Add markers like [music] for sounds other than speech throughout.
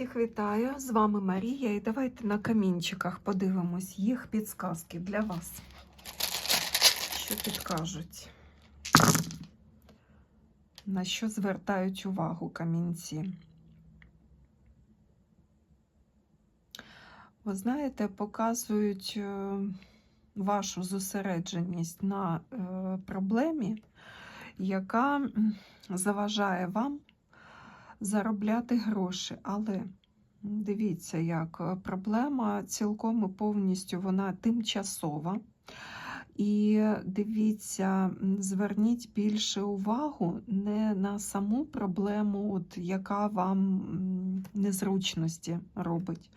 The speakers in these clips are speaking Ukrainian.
Всіх вітаю! З вами Марія, і давайте на камінчиках подивимось їх підсказки для вас. Що підкажуть? На що звертають увагу камінці? Ви знаєте, показують е, вашу зосередженість на е, проблемі, яка заважає вам заробляти гроші. Але дивіться, як е, проблема цілком і повністю вона тимчасова. І дивіться, зверніть більше увагу не на саму проблему, от, яка вам незручності робить,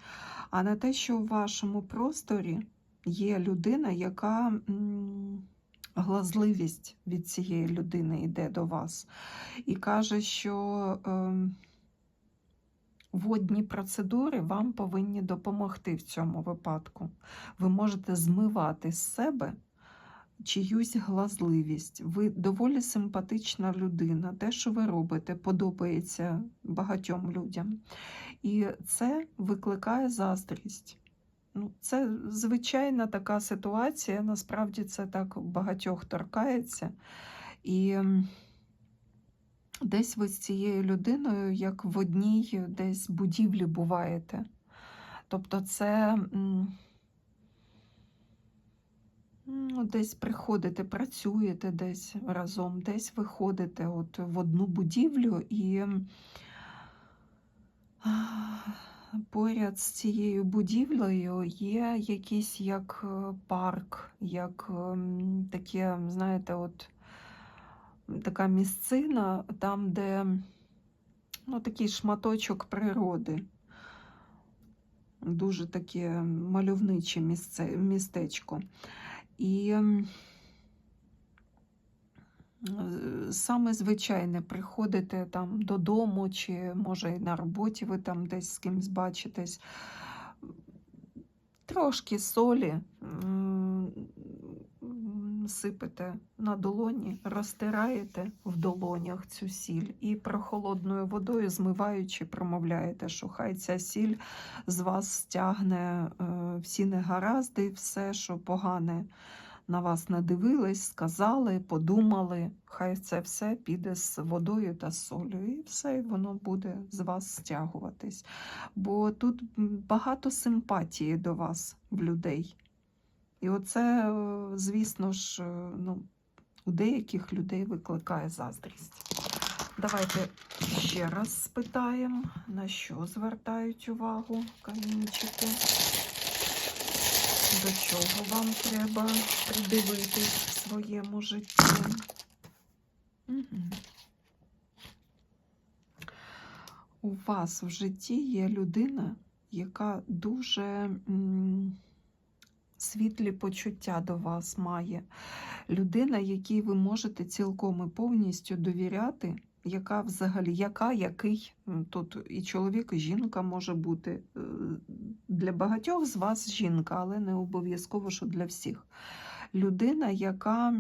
а на те, що в вашому просторі є людина, яка глазливість від цієї людини йде до вас і каже, що е, водні процедури вам повинні допомогти в цьому випадку. Ви можете змивати з себе чиюсь глазливість. Ви доволі симпатична людина. Те, що ви робите, подобається багатьом людям. І це викликає заздрість. Ну, це звичайна така ситуація. Насправді це так багатьох торкається. І десь ви з цією людиною, як в одній десь будівлі буваєте. Тобто це ну, десь приходите, працюєте десь разом, десь виходите от в одну будівлю і поряд з цією будівлею є якийсь як е, парк, як ем, таке, знаєте, от така місцина, там, де ну, такий шматочок природи. Дуже таке мальовниче місце, містечко. І саме звичайне приходите там додому, чи може і на роботі ви там десь з кимсь бачитесь. Трошки солі сипете на долоні, розтираєте в долонях цю сіль і прохолодною водою, змиваючи, промовляєте, що хай ця сіль з вас стягне е, всі негаразди, все, що погане на вас надивились, сказали, подумали. Хай це все піде з водою та з солью, і все і воно буде з вас стягуватись. Бо тут багато симпатії до вас в людей. І оце, е, звісно ж, е, ну, у деяких людей викликає заздрість. Давайте ще раз спитаємо, на що звертають увагу камінчики. До чого вам треба придивитись в своєму житті? Мгм. У вас в житті є людина, яка дуже м, світлі почуття до вас має. Людина, якій ви можете цілком і повністю довіряти, яка взагалі, яка, який, тут і чоловік, і жінка може бути. Е, Для багатьох з вас жінка, але не обов'язково, що для всіх. Людина, яка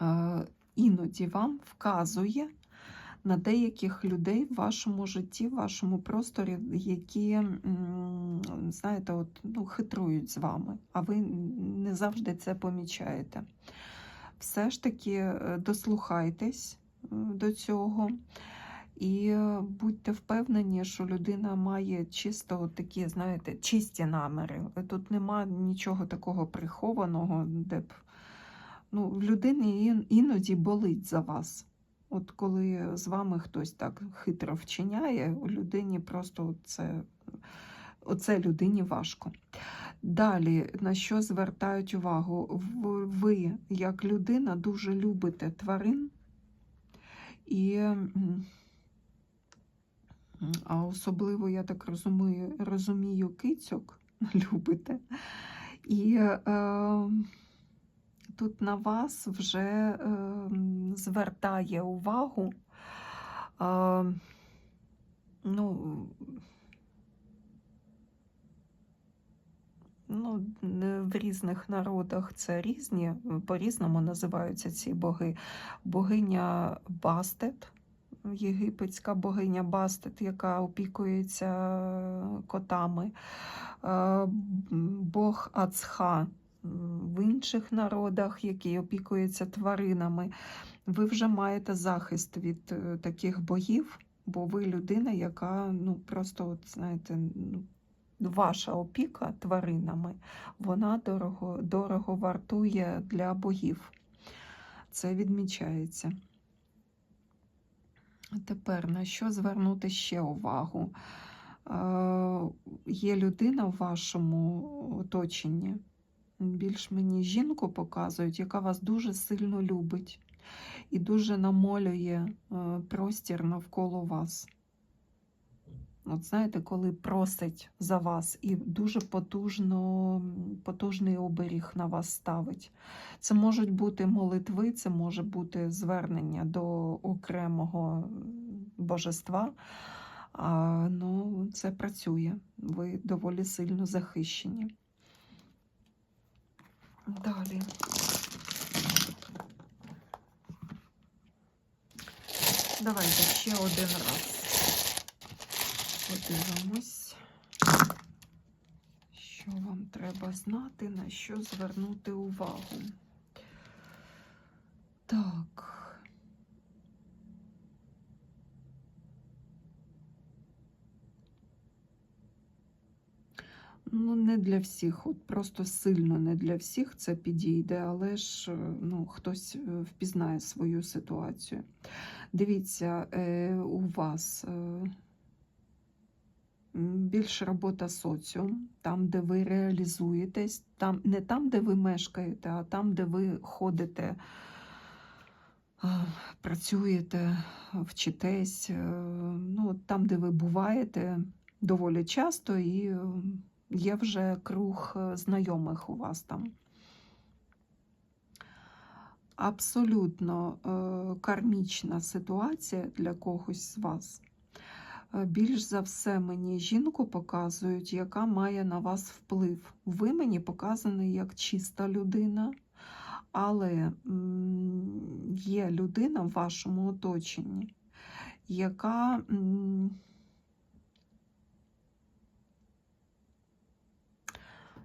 е, іноді вам вказує на деяких людей в вашому житті, в вашому просторі, які, знаєте, от, ну, хитрують з вами, а ви не завжди це помічаєте. Все ж таки е, дослухайтесь е, до цього. І е, будьте впевнені, що людина має чисто такі, знаєте, чисті наміри. Тут нема нічого такого прихованого, де б ну, в людини іноді болить за вас. От коли з вами хтось так хитро вчиняє, у людині просто це, оце людині важко. Далі, на що звертають увагу? Ви, як людина, дуже любите тварин і. А особливо, я так розумію, розумію, кицьок [laughs] любите. І е, тут на вас вже е, звертає увагу. Е, ну, ну, в різних народах це різні, по-різному називаються ці боги. Богиня Бастет, єгипетська богиня Бастет, яка опікується е, котами, е, Бог Ацха в інших народах, який опікується тваринами. Ви вже маєте захист від е, таких богів, бо ви людина, яка ну просто, от, знаєте, ваша опіка тваринами, вона дорого, дорого вартує для богів. Це відмічається. Тепер на що звернути ще увагу? Е, є людина в вашому оточенні, більш мені жінку показують, яка вас дуже сильно любить і дуже намолює е, простір навколо вас. От знаєте, коли просить за вас і дуже потужно, потужний оберіг на вас ставить. Це можуть бути молитви, це може бути звернення до окремого божества. А, ну, це працює. Ви доволі сильно захищені. Далі. Давайте ще один раз. Подивимось, що вам треба знати, на що звернути увагу. Так. Ну, не для всіх, от просто сильно не для всіх це підійде, але ж е, ну, хтось е, впізнає свою ситуацію. Дивіться, е, у вас більш робота соціум, там, де ви реалізуєтесь, там, не там, де ви мешкаєте, а там, де ви ходите, працюєте, вчитесь, е, ну, там, де ви буваєте доволі часто, і е, є вже круг е, знайомих у вас там. Абсолютно кармічна ситуація для когось з вас. Е, Більш за все мені жінку показують, яка має на вас вплив. Ви мені показані як чиста людина, але є людина в вашому оточенні, яка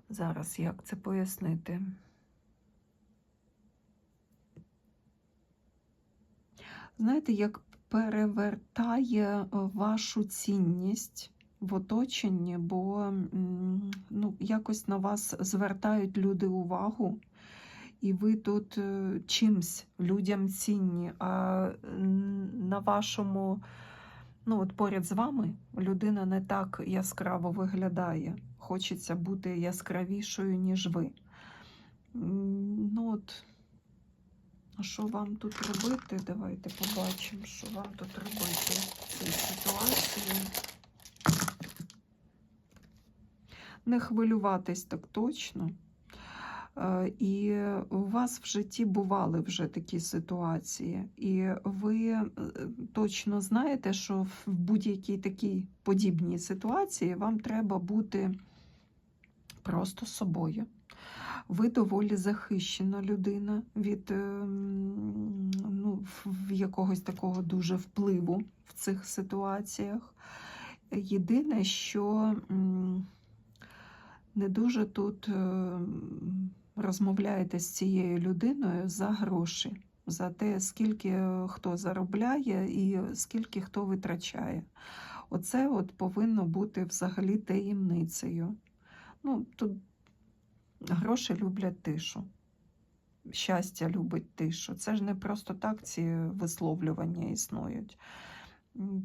зараз як це пояснити? знаєте, як перевертає е, вашу цінність в оточенні, бо ну, якось на вас звертають люди увагу, і ви тут е, чимсь людям цінні, а на вашому, ну от поряд з вами людина не так яскраво виглядає. Хочеться бути яскравішою, ніж ви. Ну от, а що вам тут робити? Давайте побачимо, що вам тут робити в цій ситуації. Не хвилюватись так точно. Е, І у вас в житті бували вже такі ситуації, і ви е, точно знаєте, що в будь-якій такій подібній ситуації вам треба бути просто собою. Ви доволі захищена людина від ем, ну, якогось такого дуже впливу в цих ситуаціях. Єдине, що не дуже тут ем, розмовляєте з цією людиною за гроші, за те, скільки хто заробляє і скільки хто витрачає. Оце от повинно бути взагалі таємницею. Ну, тут Гроші люблять тишу. Щастя любить тишу. Це ж не просто так ці висловлювання існують.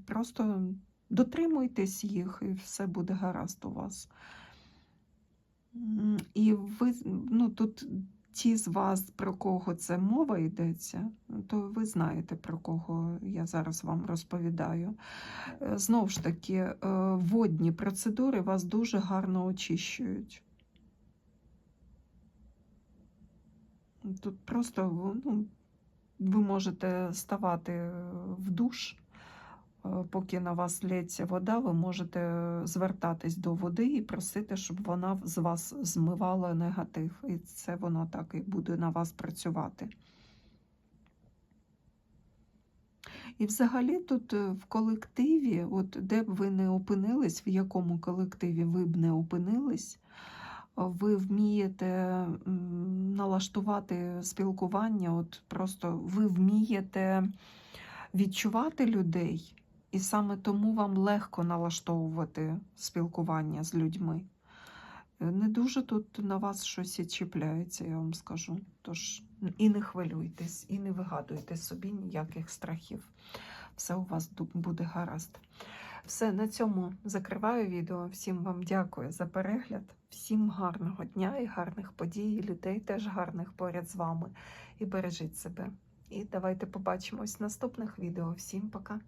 Просто дотримуйтесь їх, і все буде гаразд у вас. І ви, ну, тут ті з вас, про кого це мова йдеться, то ви знаєте, про кого я зараз вам розповідаю. Е, Знову ж таки, е, водні процедури вас дуже гарно очищують. Тут просто ну, ви можете ставати в душ, е, поки на вас лється вода, ви можете звертатись до води і просити, щоб вона з вас змивала негатив. І це воно так і буде на вас працювати. І взагалі тут е, в колективі, от де б ви не опинились, в якому колективі ви б не опинились, ви вмієте налаштувати спілкування, от просто ви вмієте відчувати людей, і саме тому вам легко налаштовувати спілкування з людьми. Е, Не дуже тут на вас щось чіпляється, я вам скажу. Тож і не хвилюйтесь, і не вигадуйте собі ніяких страхів. Все у вас буде гаразд. Все, на цьому закриваю відео. Всім вам дякую за перегляд. Всім гарного дня і гарних подій, і людей теж гарних поряд з вами. І бережіть себе. І давайте побачимось в наступних відео. Всім пока!